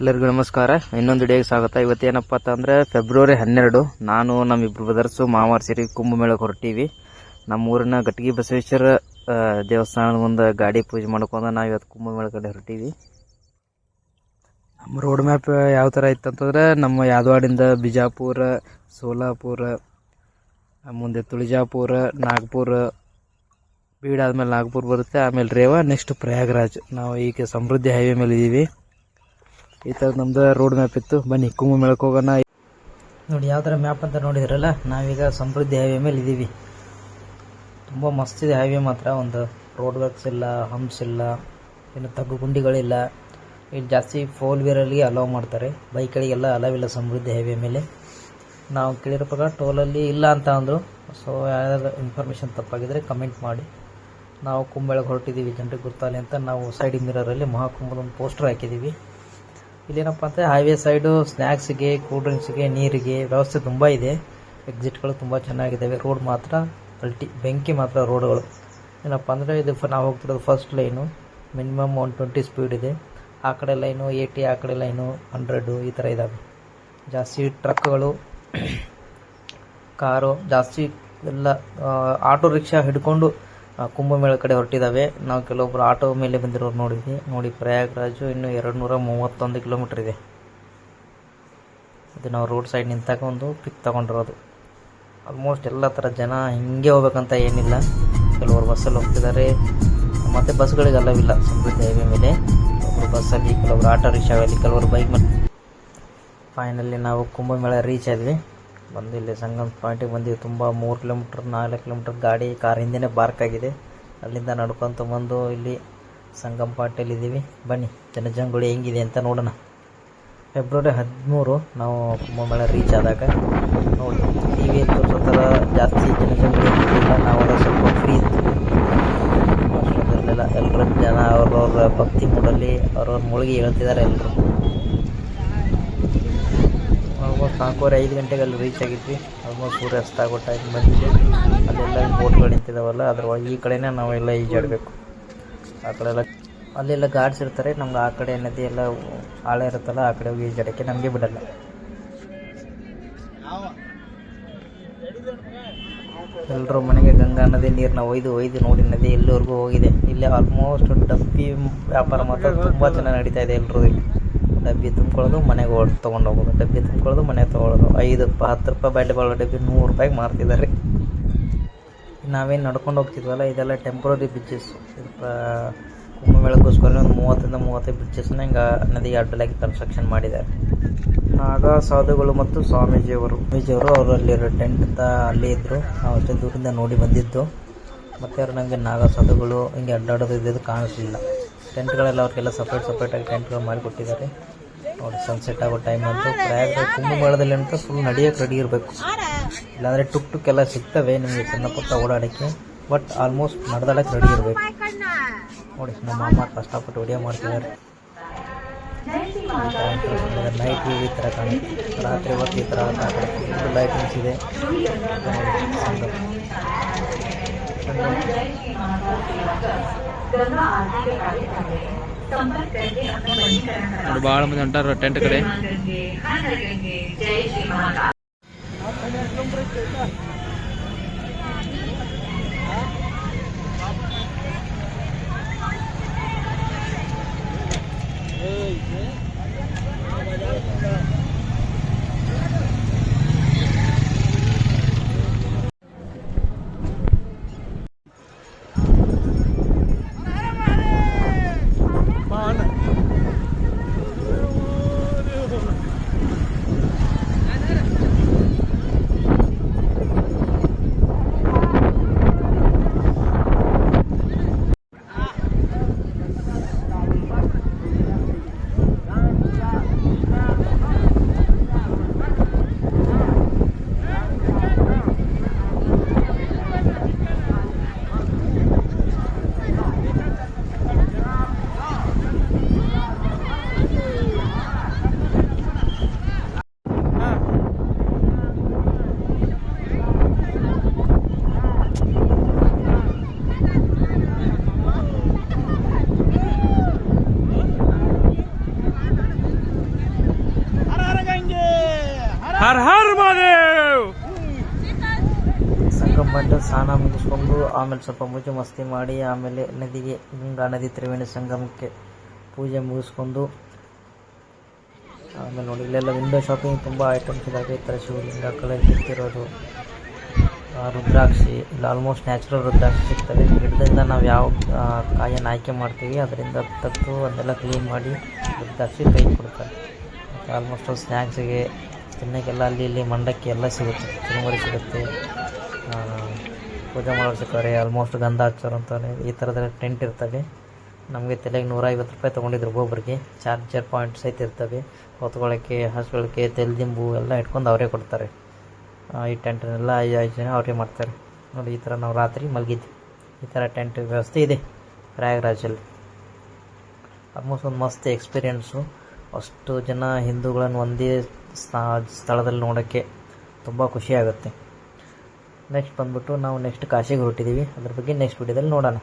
ಎಲ್ಲರಿಗೂ ನಮಸ್ಕಾರ. ಇನ್ನೊಂದು ಡೇಗೆ ಸ್ವಾಗತ. ಇವತ್ತೇನಪ್ಪ ಅಂತಂದ್ರೆ ಫೆಬ್ರವರಿ ಹನ್ನೆರಡು. ನಾನು ನಮ್ಮ ಇಬ್ಬರು ಬ್ರದರ್ಸು ಮಾವಾರ್ ಸೇರಿ ಕುಂಭಮೇಳಕ್ಕೆ ಹೊರಟೀವಿ ನಮ್ಮ ಊರಿನ ಗಟ್ಟಿಗೆ ಬಸವೇಶ್ವರ ದೇವಸ್ಥಾನದ ಮುಂದೆ ಗಾಡಿ ಪೂಜೆ ಮಾಡ್ಕೊಂಡು ನಾವು ಇವತ್ತು ಕುಂಭಮೇಳ ಕಡೆ ಹೊರಟೀವಿ. ನಮ್ಮ ರೋಡ್ ಮ್ಯಾಪ್ ಯಾವ ಥರ ಇತ್ತಂತಂದ್ರೆ ನಮ್ಮ ಯಾದವಾಡಿಂದ ಬಿಜಾಪುರ, ಸೋಲಾಪುರ ಮುಂದೆ ತುಳಿಜಾಪುರ, ನಾಗ್ಪುರ, ಬೀಡ್ ಆದಮೇಲೆ ನಾಗ್ಪುರ್ ಬರುತ್ತೆ, ಆಮೇಲೆ ರೇವಾ ನೆಕ್ಸ್ಟ್ ಪ್ರಯಾಗ್ರಾಜ್. ನಾವು ಈಗ ಸಮೃದ್ಧಿ ಹೈವೇ ಮೇಲೆ ಇದ್ದೀವಿ ಈ ಥರ ನಮ್ದು ರೋಡ್ ಮ್ಯಾಪ್ ಇತ್ತು. ಬನ್ನಿ ಕುಂಭಮೇಳಕ್ಕೆ ಹೋಗೋಣ. ನೋಡಿ, ಯಾವ ಥರ ಮ್ಯಾಪ್ ಅಂತ ನೋಡಿದ್ರಲ್ಲ, ನಾವೀಗ ಸಮೃದ್ಧಿ ಹೈವೇ ಮೇಲೆ ಇದ್ದೀವಿ. ತುಂಬ ಮಸ್ತ್ ಇದೆ ಹೈವೇ ಮಾತ್ರ. ಒಂದು ರೋಡ್ ವರ್ಕ್ಸ್ ಇಲ್ಲ ಹಂಪ್ಸ್ ಇಲ್ಲ, ಏನು ತಗ್ಗು ಗುಂಡಿಗಳಿಲ್ಲ. ಇಲ್ಲಿ ಜಾಸ್ತಿ ಫೋರ್ ವೀಲರ್ಗೆ ಅಲೌ ಮಾಡ್ತಾರೆ. ಬೈಕ್ಗಳಿಗೆಲ್ಲ ಅಲೌ ಇಲ್ಲ ಸಮೃದ್ಧಿ ಹೈವೇ ಮೇಲೆ. ನಾವು ಕೇಳಿರೋ ಪ್ರಕಾರ ಟೋಲಲ್ಲಿ ಇಲ್ಲ ಅಂತ ಅಂದರು. ಸೊ ಯಾವ್ದಾದ್ರು ಇನ್ಫಾರ್ಮೇಷನ್ ತಪ್ಪಾಗಿದ್ರೆ ಕಮೆಂಟ್ ಮಾಡಿ. ನಾವು ಕುಂಬಳಗೆ ಹೊರಟಿದ್ದೀವಿ. ಜನರಿಗೆ ಗೊತ್ತಾಗಲಿ ಅಂತ ನಾವು ಸೈಡ್ ಮಿರರಲ್ಲಿ ಮಹಾಕುಂಭದ ಒಂದು ಪೋಸ್ಟರ್ ಹಾಕಿದ್ದೀವಿ. ಇಲ್ಲೇನಪ್ಪ ಅಂದರೆ ಹೈವೇ ಸೈಡು ಸ್ನ್ಯಾಕ್ಸಿಗೆ ಕೂಲ್ ಡ್ರಿಂಕ್ಸಿಗೆ ನೀರಿಗೆ ವ್ಯವಸ್ಥೆ ತುಂಬ ಇದೆ. ಎಕ್ಸಿಟ್ಗಳು ತುಂಬ ಚೆನ್ನಾಗಿದ್ದಾವೆ ರೋಡ್ ಮಾತ್ರ ಅಲ್ಟಿ, ಬೆಂಕಿ ಮಾತ್ರ ರೋಡ್ಗಳು ಏನಪ್ಪ ಅಂದರೆ ಇದು ನಾವು ಹೋಗ್ತಿರೋದು first line minimum one twenty speed ಇದೆ. ಆ ಕಡೆ ಲೈನು ಏಯ್ಟಿ ಆ ಕಡೆ ಲೈನು ಹಂಡ್ರೆಡು ಈ ಥರ ಇದ್ದಾವೆ ಜಾಸ್ತಿ ಟ್ರಕ್ಗಳು ಕಾರು ಜಾಸ್ತಿ ಎಲ್ಲ ಆಟೋ ರಿಕ್ಷಾ ಹಿಡ್ಕೊಂಡು ಕುಂಭಮೇಳ ಕಡೆ ಹೊರಟಿದ್ದಾವೆ ನಾವು ಕೆಲವೊಬ್ರು ಆಟೋ ಮೇಲೆ ಬಂದಿರೋರು ನೋಡಿದ್ವಿ. ನೋಡಿ ಪ್ರಯಾಗ್ರಾಜು ಇನ್ನು ಎರಡು ನೂರ ಮೂವತ್ತೊಂದು ಕಿಲೋಮೀಟ್ರ್ ಇದೆ. ಇದು ನಾವು ರೋಡ್ ಸೈಡ್ ನಿಂತಾಗ ಒಂದು ಪಿಕ್ ತಗೊಂಡಿರೋದು. ಆಲ್ಮೋಸ್ಟ್ ಎಲ್ಲ ಥರ ಜನ ಹಿಂಗೆ ಹೋಗ್ಬೇಕಂತ ಏನಿಲ್ಲ. ಕೆಲವರು ಬಸ್ಸಲ್ಲಿ ಹೋಗ್ತಿದ್ದಾರೆ. ಮತ್ತು ಬಸ್ಗಳಿಗೆ ಅಲ್ಲವಿಲ್ಲ. ಸಮೃದ್ಧಿ ಹೈವೇ ಮೇಲೆ. ಒಬ್ಬರು ಬಸ್ಸಲ್ಲಿ ಕೆಲವರು ಆಟೋ ರಿಕ್ಷಾದಲ್ಲಿ ಕೆಲವರು ಬೈಕ್ ಮೇಲೆ. ಫೈನಲಿ ನಾವು ಕುಂಭಮೇಳ ರೀಚ್ ಆದ್ವಿ. ಬಂದು ಇಲ್ಲಿ ಸಂಗಮ್ ಪಾಯಿಂಟಿಗೆ ಬಂದು ತುಂಬ ಮೂರು ಕಿಲೋಮೀಟ್ರ್, ನಾಲ್ಕು ಕಿಲೋಮೀಟ್ರ್ ಗಾಡಿ ಕಾರ್ ಹಿಂದೆನೇ ಪಾರ್ಕ್ ಆಗಿದೆ. ಅಲ್ಲಿಂದ ನಡ್ಕೊತ ಬಂದು ಇಲ್ಲಿ ಸಂಗಮ್ ಪಾಯಿಂಟಲ್ಲಿ ಇದ್ದೀವಿ. ಬನ್ನಿ, ಜನಜಂಗುಳಿ ಹೆಂಗಿದೆ ಅಂತ ನೋಡೋಣ. ಫೆಬ್ರವರಿ ಹದಿಮೂರು, ನಾವು ಕುಂಭಮೇಳ ರೀಚ್ ಆದಾಗ ನೋಡಿ ಟಿ ವಿ ಥರ ಜಾಸ್ತಿ ಜನಜಂಗುಳಿ ಇರಲಿಲ್ಲ. ನಾವು ಅದ್ರ ಸ್ವಲ್ಪ ಫ್ರೀ ಇತ್ತು ಅಷ್ಟೊಂದಿರಲಿಲ್ಲ ಎಲ್ಲರೂ ಜನ ಅವ್ರವ್ರ ಭಕ್ತಿ ಮೂಡಲ್ಲಿ ಅವ್ರವ್ರ ಮುಳುಗಿ ಹೇಳ್ತಿದ್ದಾರೆ ಎಲ್ಲರೂ ನಾಲ್ಕೂವರೆ, ಐದು ಗಂಟೆಗೆ ಅಲ್ಲಿ ರೀಚ್ ಆಗಿದ್ವಿ. ಆಲ್ಮೋಸ್ಟ್ ಸೂರ್ಯಾಸ್ತ ಆಗೋ ಟೈಮ್ ಬಂದಿದೆ. ಅಲ್ಲೆಲ್ಲ ಬೋಟ್ಗಳು ನಿಂತಿದ್ದಾವಲ್ಲ ಅದ್ರ ಈ ಕಡೆನೇ ನಾವೆಲ್ಲ ಈಜಾಡಬೇಕು. ಆ ಕಡೆ ಎಲ್ಲ ಅಲ್ಲೆಲ್ಲ ಗಾರ್ಡ್ಸ್ ಇರ್ತಾರೆ. ನಮ್ಗೆ ಆ ಕಡೆ ನದಿ ಎಲ್ಲ ಆಳ ಇರುತ್ತಲ್ಲ, ಆ ಕಡೆ ಹೋಗಿ ಈಜಾಡೋಕ್ಕೆ ನಮಗೆ ಬಿಡಲ್ಲ. ಎಲ್ಲರೂ ಮನೆಗೆ ಗಂಗಾ ನದಿ ನೀರನ್ನ ಒಯ್ದು ಒಯ್ದು ನೋಡಿ ನದಿ ಎಲ್ಲಿವರೆಗೂ ಹೋಗಿದೆ. ಇಲ್ಲಿ ಆಲ್ಮೋಸ್ಟ್ ಡಬ್ಬಿ ವ್ಯಾಪಾರ ಮಾತ್ರ ತುಂಬ ಚೆನ್ನಾಗಿ ನಡೀತಾ ಇದೆ ಎಲ್ಲರೂ ಇಲ್ಲಿ. ಡಬ್ಬಿ ತುಂಬ್ಕೊಳ್ಳೋದು, ಮನೆಗೆ ಓಡ್ ತೊಗೊಂಡು ಹೋಗೋದು. ಡಬ್ಬಿ ತುಂಬ್ಕೊಳ್ಳೋದು, ಮನೆಗೆ ತೊಗೊಳೋದು ಐದು ಹತ್ತು ರೂಪಾಯಿ ಬ್ಯಾಟ್ ಬಾಳೋ ಡಬ್ಬಿ ನೂರು ರೂಪಾಯಿಗೆ ಮಾರ್ತಿದ್ದಾರೆ. ನಾವೇನು ನಡ್ಕೊಂಡು ಹೋಗ್ತಿದ್ವಲ್ಲ, ಇದೆಲ್ಲ ಟೆಂಪ್ರರಿ ಬ್ರಿಡ್ಜಸ್ಸು ಇದು ಕುಂಭಮೇಳಕ್ಕೋಸ್ಕರ ಒಂದು ಮೂವತ್ತರಿಂದ ಮೂವತ್ತೈದು ಬ್ರಿಡ್ಜಸ್ನ ಹಿಂಗೆ ನದಿಗೆ ಅಡ್ಡಲಾಗಿ ಕನ್ಸ್ಟ್ರಕ್ಷನ್ ಮಾಡಿದ್ದಾರೆ. ನಾಗ ಸಾಧುಗಳು ಮತ್ತು ಸ್ವಾಮೀಜಿಯವರು. ಸ್ವಾಮೀಜಿಯವರು ಅವರು ಅಲ್ಲಿರೋ ಟೆಂಟ್ ಅಂತ ಅಲ್ಲೇ ಇದ್ದರು ನಾವು ಅಷ್ಟೇ ದೂರದಿಂದ ನೋಡಿ ಬಂದಿದ್ದು. ಮತ್ತು ಅವ್ರು ನನಗೆ ನಾಗ ಸಾಧುಗಳು ಹಿಂಗೆ ಅಡ್ಡಾಡೋದು, ಇದ್ದಿದ್ದು ಕಾಣಿಸ್ಲಿಲ್ಲ. ಟೆಂಟ್ಗಳೆಲ್ಲ ಅವ್ರಿಗೆಲ್ಲ ಸಪ್ರೇಟ್ ಸಪ್ರೇಟಾಗಿ ಟೆಂಟ್ಗಳು ಮಾಡಿಕೊಟ್ಟಿದ್ದಾರೆ. ನೋಡಿ ಸನ್ಸೆಟ್ ಆಗೋ ಟೈಮ್ ಅಂತೂ ಪ್ರಯಾಗ ಕುಂಭಮೇಳದಲ್ಲಿ ಅಂತ ಫುಲ್ ನಡೆಯೋಕ್ಕೆ ರೆಡಿ ಇರಬೇಕು. ಇಲ್ಲಾಂದರೆ ಟುಕ್ ಟುಕ್ ಎಲ್ಲ ಸಿಗ್ತವೆ ನಿಮಗೆ ಸಣ್ಣ ಪುಟ್ಟ ಓಡಾಡೋಕ್ಕೆ ಬಟ್ ಆಲ್ಮೋಸ್ಟ್ ನಡೆದಾಡಕ್ಕೆ ರೆಡಿ ಇರಬೇಕು. ನೋಡಿ, ನಮ್ಮ ಅಮ್ಮ ಕಷ್ಟಪಟ್ಟು ವಿಡಿಯೋ ಮಾಡ್ತಿದ್ದಾರೆ. ನೈಟ್ ಈ ಥರ ಕಾಣುತ್ತೆ. ರಾತ್ರಿ ಹೊತ್ತು ಈ ಥರ ಲೈಟಿಂಗ್ಸ್ ಇದೆ. ಮತ್ತೆ ನೋಡಿ ಸಂಗಮ. ನೋಡಿ ಹರ್ ಹರ್ ಮಹಾದೇವ್! ಸಂಗಮ್ ಬಂದು ಸ್ನಾನ ಮುಗಿಸ್ಕೊಂಡು ಆಮೇಲೆ ಸ್ವಲ್ಪ ಮುಜು ಮಸ್ತಿ ಮಾಡಿ ಆಮೇಲೆ ನದಿಗೆ ಗಂಗಾ ನದಿ ತ್ರಿವೇಣಿ ಸಂಗಮಕ್ಕೆ ಪೂಜೆ ಮುಗಿಸ್ಕೊಂಡು ಆಮೇಲೆ ನೋಡಿ, ಇಲ್ಲೆಲ್ಲ ವಿಂಡೋ ಶಾಪಿಂಗ್ ತುಂಬ ಐಟಮ್ಸ್ ಇದ್ದಾವೆ ಈ ಥರ ಶಿವಲಿಂಗ, ಕಲರ್ ಕಿತ್ತಿರೋದು ರುದ್ರಾಕ್ಷಿ, ಇಲ್ಲ ಆಲ್ಮೋಸ್ಟ್ ನ್ಯಾಚುರಲ್ ರುದ್ರಾಕ್ಷಿ ಸಿಗ್ತವೆ. ಗಿಡದಿಂದ ನಾವು ಯಾವ ಕಾಯನ್ನು ಆಯ್ಕೆ ಮಾಡ್ತೀವಿ, ಅದರಿಂದ ತತ್ತು ಅದೆಲ್ಲ ಕ್ಲೀನ್ ಮಾಡಿ ರುದ್ರಾಕ್ಷಿ ಕೈ ಕೊಡ್ತಾರೆ ಮತ್ತು ಆಲ್ಮೋಸ್ಟ್ ಸ್ನ್ಯಾಕ್ಸಿಗೆ ತಿನ್ನೋಕ್ಕೆಲ್ಲ ಅಲ್ಲಿ ಇಲ್ಲಿ ಮಂಡಕ್ಕಿ ಎಲ್ಲ ಸಿಗುತ್ತೆ, ತಿರುಮರಿ ಸಿಗುತ್ತೆ. ಪೂಜೆ ಮಾಡೋರು ಸಿಗ್ತಾರೆ ಆಲ್ಮೋಸ್ಟ್ ಗಂಧ ಹಚ್ಚೋರು ಈ ಥರದೆಲ್ಲ ಟೆಂಟ್ ಇರ್ತವೆ. ನಮಗೆ ತಲೆಗೆ ನೂರೈವತ್ತು ರೂಪಾಯಿ ತೊಗೊಂಡಿದ್ರು ಒಬ್ಬೊಬ್ಬರಿಗೆ ಚಾರ್ಜರ್ ಪಾಯಿಂಟ್ ಸಹಿತ ಇರ್ತವೆ. ಹೊತ್ಕೊಳ್ಳೋಕ್ಕೆ ಹಸುಗಳಿಗೆ ತೆಲ್ದಿಂಬು ಎಲ್ಲ ಇಟ್ಕೊಂಡು ಅವರೇ ಕೊಡ್ತಾರೆ. ಈ ಟೆಂಟನ್ನೆಲ್ಲ ಐದು ಐದು ಜನ ಅವರೇ ಮಾಡ್ತಾರೆ. ನೋಡಿ, ಈ ಥರ ನಾವು ರಾತ್ರಿ ಮಲಗಿದ್ವಿ. ಈ ಥರ ಟೆಂಟ್ ವ್ಯವಸ್ಥೆ ಇದೆ ಪ್ರಯಾಗ್ರಾಜಲ್ಲಿ. ಆಲ್ಮೋಸ್ಟ್ ಒಂದು ಮಸ್ತ್ ಎಕ್ಸ್ಪೀರಿಯೆನ್ಸು ಅಷ್ಟು ಜನ ಹಿಂದೂಗಳನ್ನು ಒಂದೇ ಸ್ಥಳದಲ್ಲಿ ನೋಡೋಕ್ಕೆ ತುಂಬ ಖುಷಿಯಾಗುತ್ತೆ ನೆಕ್ಸ್ಟ್ ಬಂದ್ಬಿಟ್ಟು ನಾವು ನೆಕ್ಸ್ಟ್ ಕಾಶಿಗೆ ಹೊರಟಿದ್ದೀವಿ. ಅದ್ರ ಬಗ್ಗೆ ನೆಕ್ಸ್ಟ್ ವಿಡಿಯೋದಲ್ಲಿ ನೋಡೋಣ.